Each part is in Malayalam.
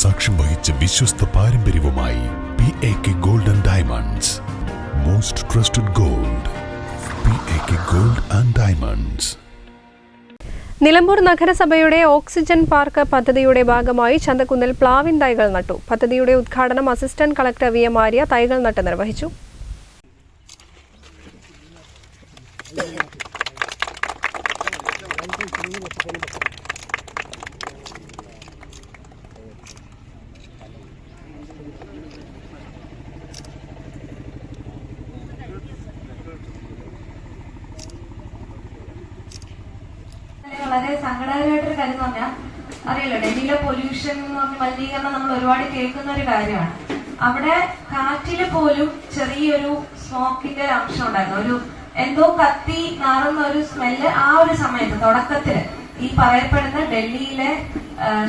സാക്ഷ്യം വഹിച്ച വിശ്വസ്ത പാരമ്പര്യവുമായി P A K gold and diamonds most trusted gold P A K gold and diamonds Nilambur നഗരസഭയുടെ ഓക്സിജൻ പാർക്ക് പദ്ധതിയുടെ ഭാഗമായി ചന്തക്കുന്നിൽ പ്ലാവിൻ തൈകൾ നട്ടു. പദ്ധതിയുടെ ഉദ്ഘാടനം assistant collector V M Arya തൈകൾ നട്ട് നിർവഹിച്ചു. വളരെ സങ്കടകരമായിട്ടൊരു കാര്യം എന്ന് പറഞ്ഞാൽ അറിയല്ലോ ഡൽഹിയിലെ പൊല്യൂഷൻ എന്ന് പറഞ്ഞ മലിനീകരണം നമ്മൾ ഒരുപാട് കേൾക്കുന്ന ഒരു കാര്യമാണ്. അവിടെ കാറ്റിൽ പോലും ചെറിയൊരു സ്മോക്കിന്റെ ഒരു അംശം ഉണ്ടായിരുന്നു. ഒരു എന്തോ കത്തി നാറുന്ന ഒരു സ്മെല്ല് ആ ഒരു സമയത്ത് തുടക്കത്തിൽ. ഈ പറയപ്പെടുന്ന ഡൽഹിയിലെ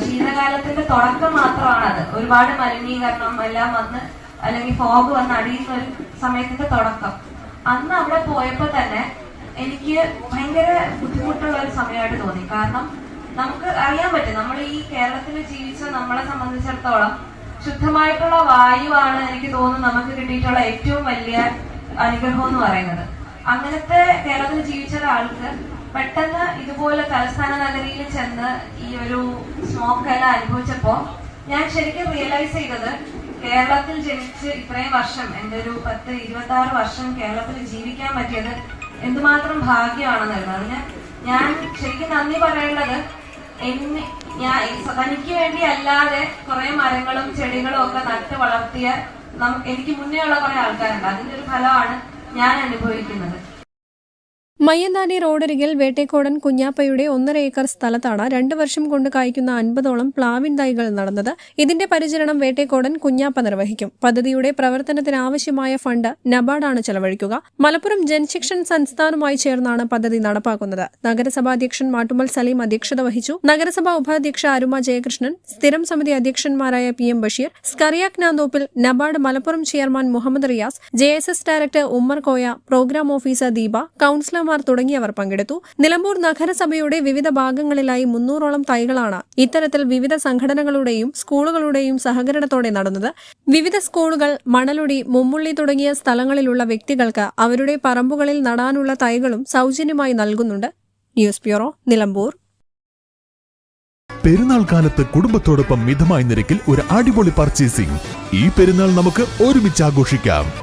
ശീതകാലത്തിന്റെ തുടക്കം മാത്രമാണ് അത് ഒരുപാട് മലിനീകരണം എല്ലാം വന്ന് അല്ലെങ്കിൽ ഫോഗ് വന്ന് അടിയുന്ന ഒരു സമയത്തിന്റെ തുടക്കം. അന്ന് അവിടെ പോയപ്പോ തന്നെ എനിക്ക് ഭയങ്കര ബുദ്ധിമുട്ടുള്ള ഒരു സമയമായിട്ട് തോന്നി. കാരണം നമുക്ക് അറിയാൻ പറ്റും. നമ്മൾ ഈ കേരളത്തിൽ ജീവിച്ച നമ്മളെ സംബന്ധിച്ചിടത്തോളം ശുദ്ധമായിട്ടുള്ള വായുവാണ് എനിക്ക് തോന്നുന്നു നമുക്ക് കിട്ടിയിട്ടുള്ള ഏറ്റവും വലിയ അനുഗ്രഹം എന്ന് പറയുന്നത്. അങ്ങനത്തെ കേരളത്തിൽ ജീവിച്ച ഒരാൾക്ക് പെട്ടെന്ന് ഇതുപോലെ തലസ്ഥാന നഗരിയിൽ ചെന്ന് ഈ ഒരു സ്മോക്ക് എല്ലാം അനുഭവിച്ചപ്പോ ഞാൻ ശരിക്കും റിയലൈസ് ചെയ്തത് കേരളത്തിൽ ജനിച്ച് ഇത്രയും വർഷം എന്റെ ഒരു പത്ത് ഇരുപത്തി ആറ് വർഷം കേരളത്തിൽ ജീവിക്കാൻ പറ്റിയത് എന്തുമാത്രം ഭാഗ്യമാണെന്നായിരുന്നു അതിന് ഞാൻ ശരിക്കും നന്ദി പറയേണ്ടത് എന്നെ ഞാൻ തനിക്ക് വേണ്ടി അല്ലാതെ കുറെ മരങ്ങളും ചെടികളും ഒക്കെ നട്ട് വളർത്തിയ എനിക്ക് മുന്നേ ഉള്ള കുറെ ആൾക്കാരുണ്ട്. അതിന്റെ ഒരു ഫലമാണ് ഞാൻ അനുഭവിക്കുന്നത്. മയ്യന്താനി റോഡരികിൽ വേട്ടേക്കോടൻ കുഞ്ഞാപ്പയുടെ ഒന്നര ഏക്കർ സ്ഥലത്താണ് രണ്ടു വർഷം കൊണ്ട് കായ്ക്കുന്ന അൻപതോളം പ്ലാവിൻ തൈകൾ നടന്നത്. ഇതിന്റെ പരിചരണം വേട്ടേക്കോടൻ കുഞ്ഞാപ്പ നിർവഹിക്കും. പദ്ധതിയുടെ പ്രവർത്തനത്തിനാവശ്യമായ ഫണ്ട് നബാർഡാണ് ചെലവഴിക്കുക. മലപ്പുറം ജൻശിക്ഷൻ സംസ്ഥാനവുമായി ചേർന്നാണ് പദ്ധതി നടപ്പാക്കുന്നത്. നഗരസഭാ അധ്യക്ഷൻ മാട്ടുമൽ സലീം അധ്യക്ഷത വഹിച്ചു. നഗരസഭാ ഉപാധ്യക്ഷ അരുമ ജയകൃഷ്ണൻ സ്ഥിരം സമിതി അധ്യക്ഷന്മാരായ P M Basheer സ്കറിയാക് Nanthoppil NABARD Malappuram chairman Muhammad Riyas J director Ummer Koya program officer Deepa കൌൺസിലർമാർ തുടങ്ങിയവർ പങ്കെടുത്തു. നിലമ്പൂർ നഗരസഭയുടെ വിവിധ ഭാഗങ്ങളിലായി മുന്നൂറോളം തൈകളാണ് ഇത്തരത്തിൽ വിവിധ സംഘടനകളുടെയും സ്കൂളുകളുടെയും സഹകരണത്തോടെ നടന്നത്. വിവിധ സ്കൂളുകൾ മണലുടി മുമ്മുള്ളി തുടങ്ങിയ സ്ഥലങ്ങളിലുള്ള വ്യക്തികൾക്ക് അവരുടെ പറമ്പുകളിൽ നടാനുള്ള തൈകളും സൗജന്യമായി നൽകുന്നുണ്ട്. News bureau Nilambur. പെരുന്നാൾ കാലത്ത് കുടുംബത്തോടൊപ്പം മിതമായ നിരക്കിൽ ഒരു അടിപൊളി പർച്ചേസിംഗ് ഈ പെരുന്നാൾ നമുക്ക് ഒരുമിച്ച് ആഘോഷിക്കാം.